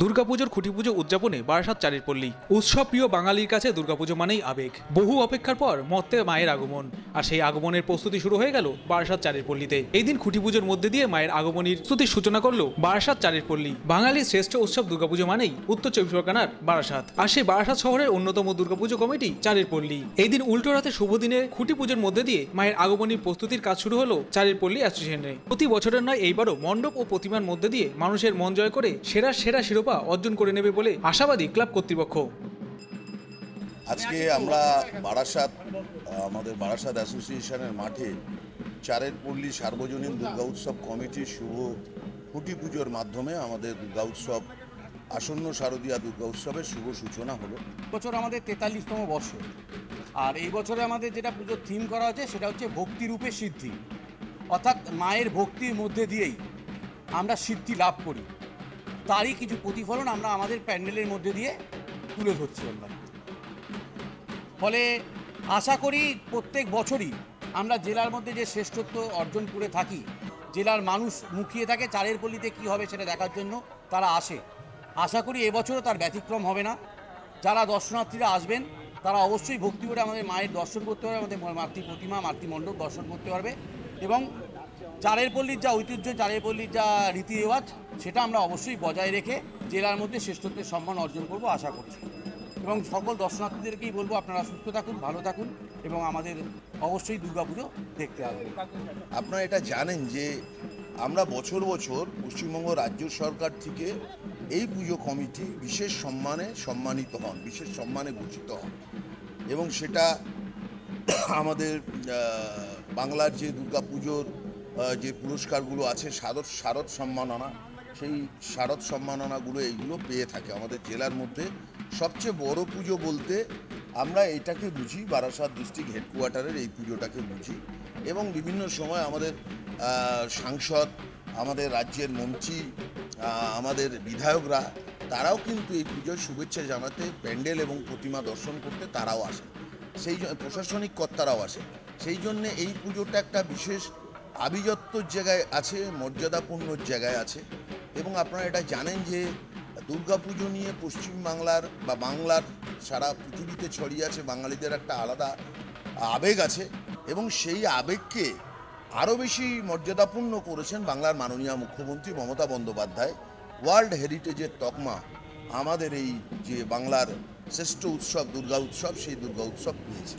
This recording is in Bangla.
দুর্গাপুজোর খুঁটি পুজো উদযাপনে বারাসাত চারের পল্লী উৎসব প্রিয় বাঙালির কাছে দুর্গাপুজো মানেই আবেগ। বহু অপেক্ষার পর মর্তে মায়ের আগমন। আর সেই আগমনের প্রস্তুতি শুরু হয়ে গেল বারাসাত চারের পল্লীতে এই দিন খুঁটি পুজোর মধ্যে দিয়ে মায়ের আগমনীর স্তুতির সূচনা করল বারাসাত চারের পল্লী বাঙালির শ্রেষ্ঠ উৎসব দুর্গাপুজো মানেই উত্তর চব্বিশ পরগনার বারাসাত। আর সেই বারাসাত শহরের অন্যতম দুর্গাপুজো কমিটি চারের পল্লী এই দিন উল্টো রাতে শুভ দিনে খুঁটি পুজোর মধ্যে দিয়ে মায়ের আগমনীর প্রস্তুতির কাজ শুরু হলো চারের পল্লী অ্যাসোসিয়েশনে। প্রতি বছরের নয় এইবারও মণ্ডপ ও প্রতিমার মধ্যে দিয়ে মানুষের মন জয় করে সেরা সেরা শিরোপা অর্জন করে নেবে বলে আশাবাদী ক্লাব কর্তৃপক্ষ। আজকে আমরা বারাসাত আমাদের বারাসাত অ্যাসোসিয়েশনের মাঠে চারের পল্লী সার্বজনীন দুর্গা উৎসব কমিটির শুভ খুঁটি পুজোর মাধ্যমে আমাদের দুর্গা উৎসব আসন্ন শারদীয়া দুর্গা উৎসবের শুভ সূচনা হলো। বছর আমাদের তেতাল্লিশতম বর্ষ। আর এই বছরে আমাদের যেটা পুজোর থিম করা হচ্ছে সেটা হচ্ছে ভক্তিরূপে সিদ্ধি। অর্থাৎ মায়ের ভক্তির মধ্যে দিয়েই আমরা সিদ্ধি লাভ করি। তারই কিছু প্রতিফলন আমরা আমাদের প্যান্ডেলের মধ্যে দিয়ে তুলে ধরছি আমরা। ফলে আশা করি প্রত্যেক বছরই আমরা জেলার মধ্যে যে শ্রেষ্ঠত্ব অর্জন করে থাকি, জেলার মানুষ মুখিয়ে থাকে চারের পল্লীতে কী হবে সেটা দেখার জন্য তারা আসে। আশা করি এবছরও তার ব্যতিক্রম হবে না। যারা দর্শনার্থীরা আসবেন, তারা অবশ্যই ভক্তি করে আমাদের মায়ের দর্শন করতে পারবে, আমাদের মাতৃ প্রতিমা, মাতৃমণ্ডপ দর্শন করতে পারবে এবং চারের পল্লীর যা ঐতিহ্য চারের পল্লীর যা রীতি রেওয়াজ সেটা আমরা অবশ্যই বজায় রেখে জেলার মধ্যে শ্রেষ্ঠত্বের সম্মান অর্জন করব আশা করছি। এবং সকল দর্শনার্থীদেরকেই বলব আপনারা সুস্থ থাকুন ভালো থাকুন এবং আমাদের অবশ্যই দুর্গাপুজো দেখতে আসবেন। আপনারা এটা জানেন যে আমরা বছর বছর পশ্চিমবঙ্গ রাজ্য সরকার থেকে এই পুজো কমিটি বিশেষ সম্মানে সম্মানিত হন বিশেষ সম্মানে ভূষিত হন। এবং সেটা আমাদের বাংলার যে দুর্গা পুজোর আহ, যে পুরস্কারগুলো আছে শারদ শারদ সম্মাননা, সেই শারদ সম্মাননাগুলো এইগুলো পেয়ে থাকে আমাদের জেলার মধ্যে। সবচেয়ে বড় পুজো বলতে আমরা এটাকে বুঝি, বারাসাত ডিস্ট্রিক্ট হেডকোয়ার্টারের এই পুজোটাকে বুঝি। এবং বিভিন্ন সময় আমাদের সাংসদ, আমাদের রাজ্যের মন্ত্রী আমাদের বিধায়করা, তারাও কিন্তু এই পুজোর শুভেচ্ছা জানাতে, প্যান্ডেল এবং প্রতিমা দর্শন করতে তারাও আসে। সেই প্রশাসনিক কর্তারাও আসে। সেই জন্যে এই পুজোটা একটা বিশেষ আভিজাত্যর জায়গায় আছে, মর্যাদাপূর্ণ জায়গায় আছে, এবং আপনারা এটা জানেন যে দুর্গাপুজো নিয়ে পশ্চিমবাংলার বা বাংলার সারা পৃথিবীতে ছড়িয়ে আছে, বাঙালিদের একটা আলাদা আবেগ আছে, এবং সেই আবেগকে আরও বেশি মর্যাদাপূর্ণ করেছেন বাংলার মাননীয় মুখ্যমন্ত্রী মমতা বন্দ্যোপাধ্যায়। ওয়ার্ল্ড হেরিটেজের তকমা, আমাদের এই যে বাংলার শ্রেষ্ঠ উৎসব, দুর্গা উৎসব, সেই দুর্গা উৎসব পেয়েছে।